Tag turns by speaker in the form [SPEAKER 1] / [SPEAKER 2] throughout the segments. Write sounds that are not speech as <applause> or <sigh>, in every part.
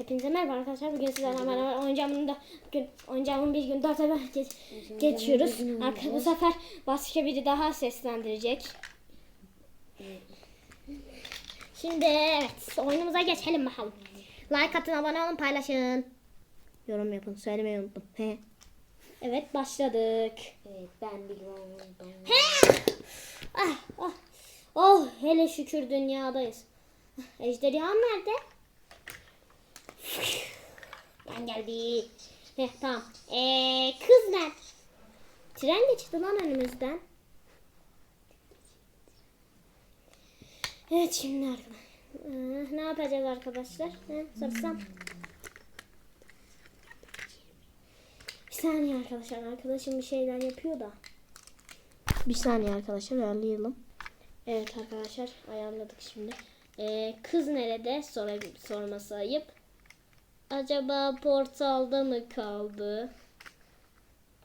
[SPEAKER 1] Hepinize merhaba arkadaşlar. Bugün sizlerle beraber oyuncağımın da gün oyuncağımın bir gün dört ay geç, geçiyoruz. Arka, bu sefer başka biri daha seslendirecek. Şimdi evet oyunumuza geçelim bakalım. Like atın, abone olun, paylaşın. Yorum yapın. Söylemeyi unuttum. He. Evet başladık.
[SPEAKER 2] Evet ben biliyorum.
[SPEAKER 1] Ah, ah. Oh hele şükür dünyadayız. Ejderha nerede? Ben geldi. Heh, tamam. Ee, kız nerede? Tren geçti lan önümüzden. Evet şimdi arkadaşlar. Ee, ne yapacağız arkadaşlar? He, sorsam. Bir saniye arkadaşlar. Arkadaşım bir şeyler yapıyor da. Bir saniye arkadaşlar ayarlayalım. Evet arkadaşlar ayarladık şimdi. Ee, kız nerede? Sor sorması ayıp. Acaba portalda mı kaldı?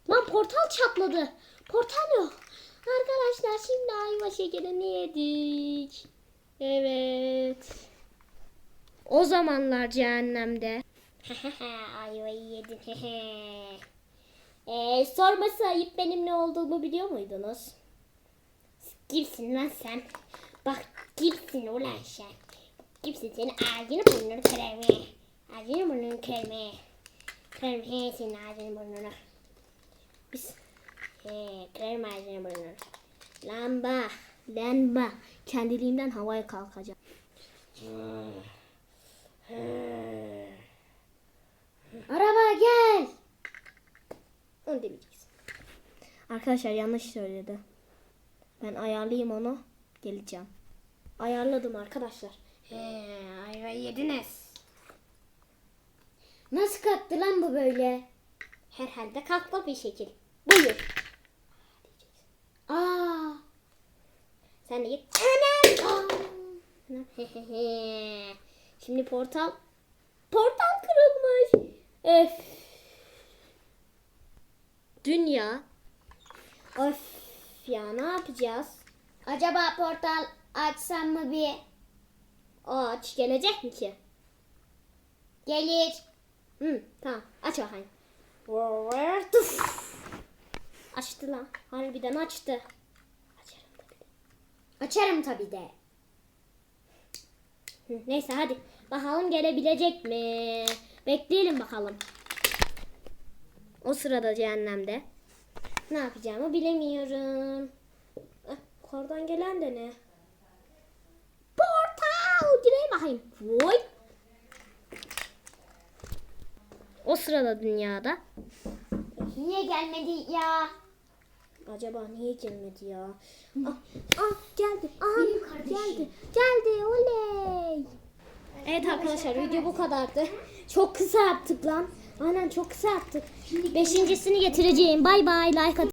[SPEAKER 1] Lan portal çatladı. Portal yok. Arkadaşlar şimdi ayva şekerini yedik. Evet. O zamanlar cehennemde. <laughs> Ayvayı yedin. <laughs> ee, sorması ayıp benim ne olduğumu biliyor muydunuz? Kimsin lan sen? Bak kimsin ulan sen? Kimsin senin ağzını burnunu kırarım. Ağzını burnunu. Kırarım he senin ağzını burnunu. Biz he kırarım ağzını burnunu. Lamba, lamba. Kendiliğinden havaya kalkacak. Araba gel. Onu demeyeceksin. Arkadaşlar yanlış söyledi. Ben ayarlayayım onu. Geleceğim. Ayarladım arkadaşlar. He, ayva yediniz. Nasıl kalktı lan bu böyle? Herhalde kalkma bir şekil. Buyur. Aa. Sen de git. Anam. <laughs> Şimdi portal. Portal kırılmış. Öf. Dünya. Of ya ne yapacağız?
[SPEAKER 2] Acaba portal açsam mı bir?
[SPEAKER 1] Aç gelecek mi ki?
[SPEAKER 2] Gelir.
[SPEAKER 1] Hı, tamam aç bakayım. Açtı lan. Harbiden açtı. Açarım tabii de.
[SPEAKER 2] Açarım tabii de.
[SPEAKER 1] Neyse hadi. Bakalım gelebilecek mi? Bekleyelim bakalım. O sırada cehennemde. Ne yapacağımı bilemiyorum. Eh, Kordan gelen de ne? Portal! Gireyim bakayım. Voy. O sırada dünyada.
[SPEAKER 2] Niye gelmedi ya?
[SPEAKER 1] Acaba niye gelmedi ya? Ah, ah geldi.
[SPEAKER 2] Kardeşim.
[SPEAKER 1] geldi. Geldi. Oley. Evet arkadaşlar video bu kadardı. Çok kısa yaptık lan. Aynen çok kısa yaptık. Beşincisini getireceğim. Bay bay. Like atın.